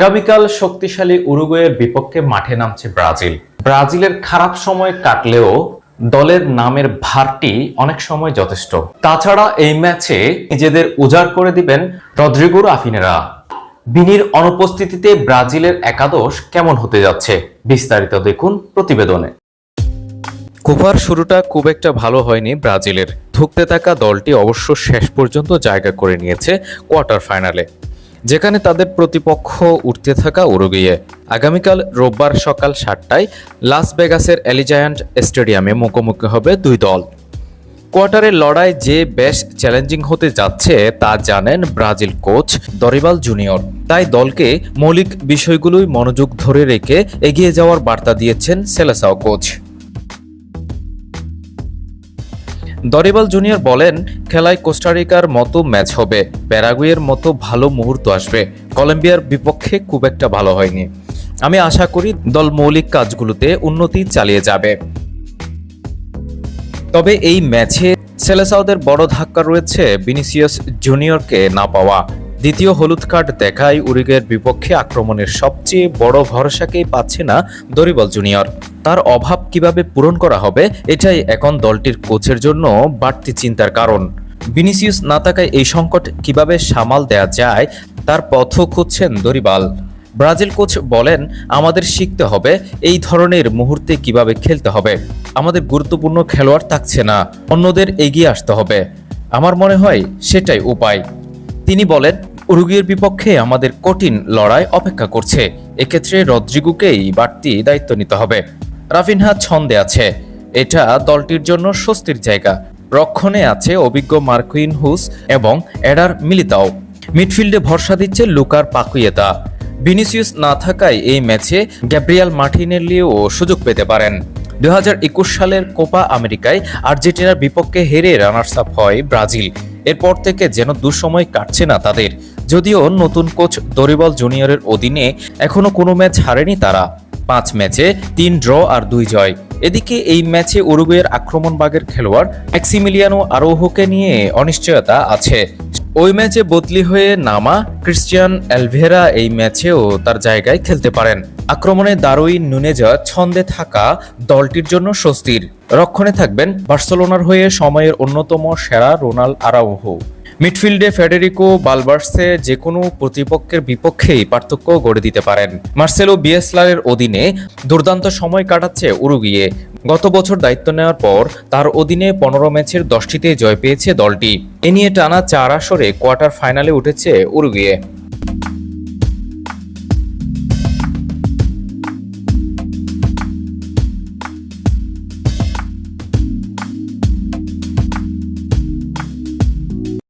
আগামীকাল শক্তিশালী উরুগুয়ের বিপক্ষে মাঠে নামছে ব্রাজিল। ব্রাজিলের খারাপ সময় কাটলেও দলের নামের ভারটি অনেক সময় যথেষ্ট। তাছাড়া এই ম্যাচে নিজেদের উজাড় করে দিবেন রদ্রিগোর আফিনেরা বিনির অনুপস্থিতিতে ব্রাজিলের একাদশ কেমন হতে যাচ্ছে? বিস্তারিত দেখুন প্রতিবেদনে। কোপার শুরুটা খুব একটা ভালো হয়নি ব্রাজিলের। ধুঁকতে থাকা দলটি অবশ্য শেষ পর্যন্ত জায়গা করে নিয়েছে কোয়ার্টার ফাইনালে। যেখানে তাদের প্রতিপক্ষ উঠতে থাকা উরুগুয়ে। আগামীকাল রোববার সকাল সাতটায় লাস ভেগাসের এলিজায়ান্ট স্টেডিয়ামে মুখোমুখি হবে দুই দল। কোয়ার্টারের লড়াই যে বেশ চ্যালেঞ্জিং হতে যাচ্ছে তা জানেন ব্রাজিল কোচ দরিবাল জুনিয়র। তাই দলকে মৌলিক বিষয়গুলোই মনোযোগ ধরে রেখে এগিয়ে যাওয়ার বার্তা দিয়েছেন সেলেসাও কোচ। দরিবাল জুনিয়র বলেন, খেলায় কোস্টারিকার মতো ম্যাচ হবে, প্যারাগুয়ের মতো ভালো মুহূর্ত আসবে। কলম্বিয়ার বিপক্ষে খুব একটা ভালো হয়নি। আমি আশা করি দল মৌলিক কাজগুলোতে উন্নতি চালিয়ে যাবে। তবে এই ম্যাচে সেলেসাওদের বড় ধাক্কা রয়েছে বিনিসিয়াস জুনিয়রকে না পাওয়া। দ্বিতীয় হলুদ কার্ড দেখায় উরুগের বিপক্ষে আক্রমণের সবচেয়ে বড় ভরসাকেই পাচ্ছে না দরিবল জুনিয়র। তার অভাব কীভাবে পূরণ করা হবে, এটাই এখন দলটির কোচের জন্য বাড়তি চিন্তার কারণ। বিনিসিয়াস না থাকায় এই সংকট কীভাবে সামাল দেয়া যায়, তার পথও খুঁজছেন দরিবাল। ব্রাজিল কোচ বলেন, আমাদের শিখতে হবে এই ধরনের মুহূর্তে কীভাবে খেলতে হবে। আমাদের গুরুত্বপূর্ণ খেলোয়াড় থাকছে না, অন্যদের এগিয়ে আসতে হবে। আমার মনে হয় সেটাই উপায়। তিনি বলেন উরুগুয়ের বিপক্ষে আমাদের কঠিন লড়াই অপেক্ষা করছে। এক্ষেত্রে রদ্রিগুকেই বাড়তি দায়িত্ব নিতে হবে। রাফিনহা ছন্দে আছে। এটা দলটির জন্য স্বস্তির জায়গা। রক্ষণে আছে অভিজ্ঞ মার্কুইন হুস এবং এডার মিলিতাও। মিডফিল্ডে ভরসা দিচ্ছে লুকার পাকুয়েতা। ভিনিসিয়াস না থাকায় এই ম্যাচে গ্যাব্রিয়াল মার্টিনেলিও সুযোগ পেতে পারেন। দুই হাজার একুশ সালের কোপা আমেরিকায় আর্জেন্টিনার বিপক্ষে হেরে রানার্স আপ হয় ব্রাজিল। এরপর থেকে যেন দুঃসময় কাটছে না তাদের। যদিও নতুন কোচ দরিবল জুনিয়রের অধীনে এখনও কোনো ম্যাচ হারেনি তারা। পাঁচ ম্যাচে তিন ড্র আর দুই জয়। এদিকে এই ম্যাচে উরুগুয়ের আক্রমণবাগের খেলোয়াড় এক্সিমিলিয়ানো আরোহকে নিয়ে অনিশ্চয়তা আছে। ওই ম্যাচে বদলি হয়ে নামা ক্রিশ্চিয়ান অ্যালভেরা এই ম্যাচেও তার জায়গায় খেলতে পারেন। আক্রমণে দারুইন নুনেজা ছন্দে থাকা দলটির জন্য স্বস্তির। রক্ষণে থাকবেন বার্সেলোনার হয়ে সময়ের অন্যতম সেরা রোনাল আরাউহো। মিডফিল্ডে ফেডেরিকো বালবার্সে যে কোনো প্রতিপক্ষের বিপক্ষেই পার্থক্য গড়ে দিতে পারেন। মার্সেলো বিএসলারের অধীনে দুর্দান্ত সময় কাটাচ্ছে উরুগিয়ে। গত বছর দায়িত্ব নেওয়ার পর তার অধীনে পনেরো ম্যাচের দশটিতে জয় পেয়েছে দলটি। এ নিয়ে টানা চার আসরে কোয়ার্টার ফাইনালে উঠেছে উরুগুয়ে।